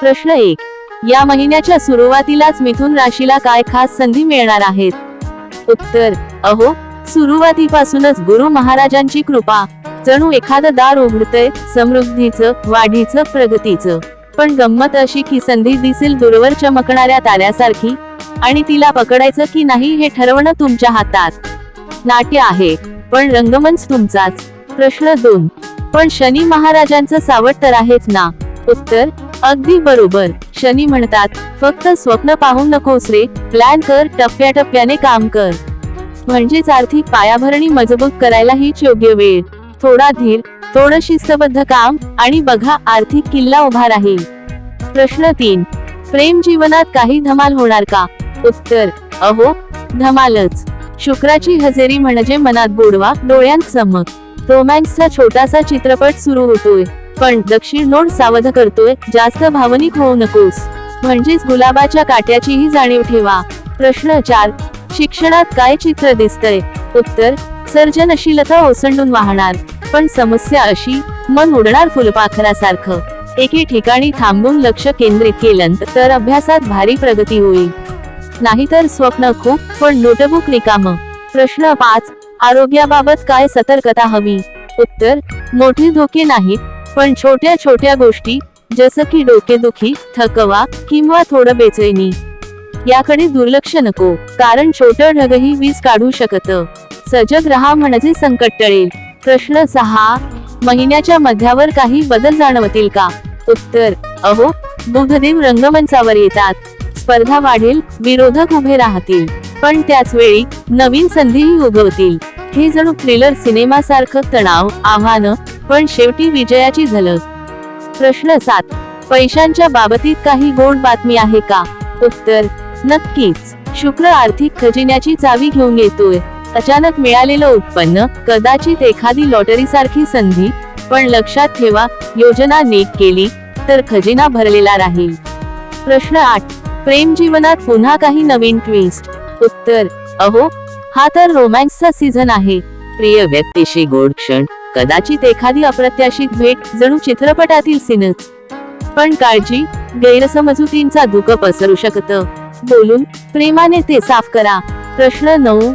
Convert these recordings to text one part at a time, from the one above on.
प्रश्न एक. या महिन्याच्या सुरुवातीलाच मिथुन राशीला काय खास संधी मिळणार आहेत? उत्तर. अहो सुरुवातीपासूनच गुरु महाराजांची कृपा. जणू एखादं दार उघडतंय समृद्धीचं वाढीचं प्रगतीचं. पण गंमत अशी की संधी दिसेल दूरवर चमकणाऱ्या ताऱ्यासारखी आणि तिला पकडायचं की नाही हे ठरवणं तुमच्या हातात. नाट्य आहे पण रंगमंच तुमचाच. प्रश्न दोन. पण शनी महाराजांचं सावट तर आहेच ना? उत्तर. अगदी बरोबर. शनी म्हणतात फक्त स्वप्न पाहू नकोस रे प्लॅन कर टप्प्याटप्प्याने काम कर. म्हणजेच आर्थिक पायाभरणी मजबूत करायला हीच योग्य वेळ. थोडा धीर थोडं शिस्तबद्ध काम आणि बघा आर्थिक किल्ला उभा राहील. प्रश्न तीन प्रेम जीवनात काही धमाल होणार का? उत्तर अहो धमालच. शुक्राची हजेरी म्हणजे मनात बुडवा डोळ्यांत चमक. रोमॅन्सचा छोटासा चित्रपट सुरू होतोय. पण दक्षिण नोड सावध करतोय जास्त भावनिक होऊ नकोस. म्हणजेच गुलाबाच्या काट्याचीही जाणीव ठेवा. प्रश्न चार शिक्षणात काय चित्र दिसतंय? उत्तर सर्जनशीलता ओसंडून वाहणार. पण समस्या अशी मन उडणार फुलपाखरासारखं. एके ठिकाणी थांबून लक्ष केंद्रित केलं तर अभ्यासात भारी प्रगती होईल. नाहीतर स्वप्न खूप पण नोटबुक रिकाम. प्रश्न पाच आरोग्याबाबत काय सतर्कता हवी? उत्तर मोठे धोके नाहीत पण छोट्या छोट्या गोष्टी जसं की डोकेदुखी थकवा किंवा थोडं बेचैनी याकडे दुर्लक्ष नको. कारण छोटं ढगही वीज काढू शकत. सजग रहा म्हणजे संकट टळेल. प्रश्न सहा महिन्याच्या मध्यावर काही बदल जाणवतील का? उत्तर अहो बुधदेव रंगमंचावर येतात. स्पर्धा वाढेल विरोधक उभे राहतील. पण त्याच वेळी नवीन संधीही उगवतील. हे जणू थ्रिलर सिनेमा सारखं तणाव आव्हानं पण शेवटी विजयाची झलक. प्रश्न सात. पैशांच्या बाबतीत काही गोड बातमी आहे का? उत्तर. नक्कीच. शुक्र आर्थिक खजिन्याची चावी घेऊन येतोय. अचानक मिळालेलं उत्पन्न कदाचित एखादी लॉटरी सारखी संधी पण लक्षात ठेवा योजना नीट केली तर खजिना भरलेला राहील. प्रश्न आठ. प्रेम जीवनात पुन्हा काही नवीन ट्विस्ट उत्तर. अहो हा तर रोमॅन्सचा सीझन आहे. प्रिय व्यक्तीशी गोड क्षण. कदाचित एखादी अप्रत्याशित भेट जणू चित्रपटातील सीनच पण काळजी गैरसमजुतींचा दुःख पसरू शकत. बोलून प्रेमाने ते साफ करा. प्रश्न नऊ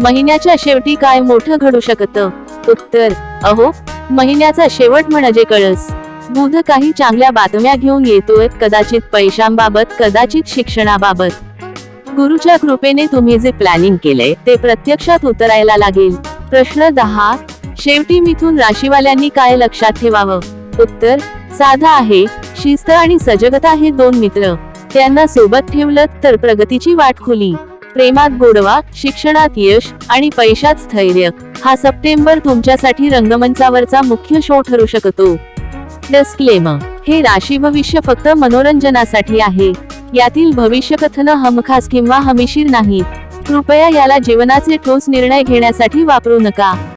महिन्याच्या शेवटी काय मोठं घडू शकतं? उत्तर अहो महिन्याचा शेवट म्हणजे कळस. बुध काही चांगल्या बातम्या घेऊन येतोय कदाचित पैशांबाबत कदाचित शिक्षणाबाबत. गुरुच्या कृपेने तुम्ही जे प्लॅनिंग केलंय ते प्रत्यक्षात उतरायला लागेल. प्रश्न दहा शेवटी मिथून राशीवाल्यांनी काय लक्षात ठेवावं? उत्तर साधा आहे शिस्त आणि सजगता हे दोन मित्र. त्यांना सोबत ठेवलं तर प्रगतीची वाट खुली. प्रेमात गोडवा शिक्षणात यश आणि पैशात स्थैर्य. हा सप्टेंबर तुमच्यासाठी रंगमंचावरचा मुख्य शो ठरू शकतो. डस्क्लेम हे राशी भविष्य फक्त मनोरंजनासाठी आहे. यातील भविष्यकथन हमखास किंवा हमीशीर नाही. कृपया याला जीवनाचे ठोस निर्णय घेण्यासाठी वापरू नका.